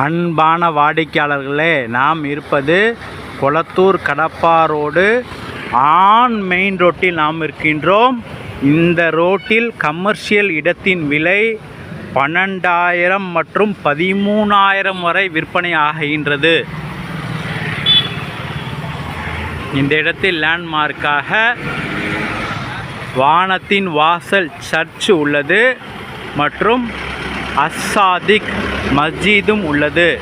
அன்பான வாடிக்கையாளர்களே நாம் இருப்பது Kolathur Kadappa road on main ரோட்டில் நாம் இருக்கின்றோம். இந்த ரோட்டில் கமர்ஷியல் இடத்தின் விலை பன்னெண்டாயிரம் மற்றும் பதிமூணாயிரம் வரை விற்பனை ஆகின்றது. இந்த இடத்தில் லேண்ட்மார்க்காக வானத்தின் வாசல் சர்ச் உள்ளது மற்றும் அஸ்ஸாதிக் மஸ்ஜிதும் உள்ளது.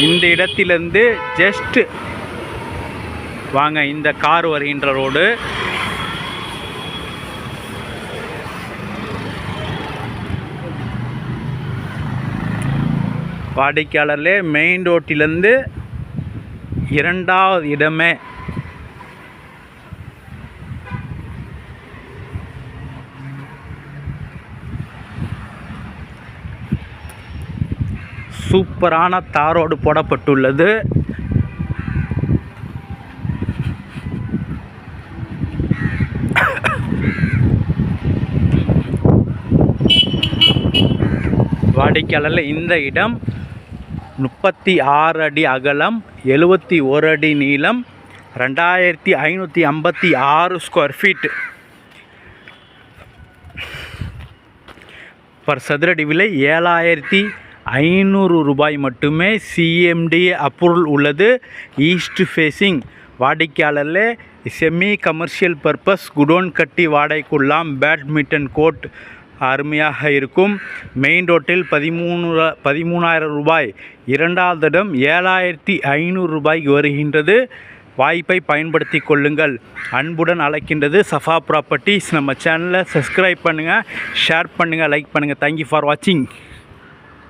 இந்த இடத்திலிருந்து ஜஸ்ட் வாங்க இந்த கார் வருகின்ற ரோடு வாடிக்கையாளர்லே மெயின் ரோட்டிலேருந்து இரண்டாவது இடமே சூப்பரான தாரோடு போடப்பட்டுள்ளது. வாடிக்கையாளரில் இந்த இடம் முப்பத்தி ஆறு அடி அகலம் எழுபத்தி ஒரு அடி நீளம் ரெண்டாயிரத்தி ஐநூற்றி ஐம்பத்தி ஆறு ஸ்கொயர் ஃபீட் பர் சதுரடி விலை ஏழாயிரத்தி ஐநூறு ரூபாய் மட்டுமே சிஎம்டி அப்ரூவல் உள்ளது. ஈஸ்ட் ஃபேஸிங் வாடிக்கையாளரில் செமி கமர்ஷியல் பர்பஸ் குடோன் கட்டி வாடகைக்குள்ளாம் பேட்மிண்டன் கோர்ட் அருமையாக இருக்கும். மெயின் ரோட்டில் பதிமூணு பதிமூணாயிரம் ரூபாய். இரண்டாவது இடம் ஏழாயிரத்தி ஐநூறு ரூபாய்க்கு வருகின்றது. வாய்ப்பை பயன்படுத்தி கொள்ளுங்கள். அன்புடன் அழைக்கின்றது சஃபா ப்ராப்பர்ட்டிஸ் நம்ம சேனலை சப்ஸ்கிரைப் பண்ணுங்கள் ஷேர் பண்ணுங்கள் லைக் பண்ணுங்கள் தேங்க்யூ ஃபார் வாட்சிங்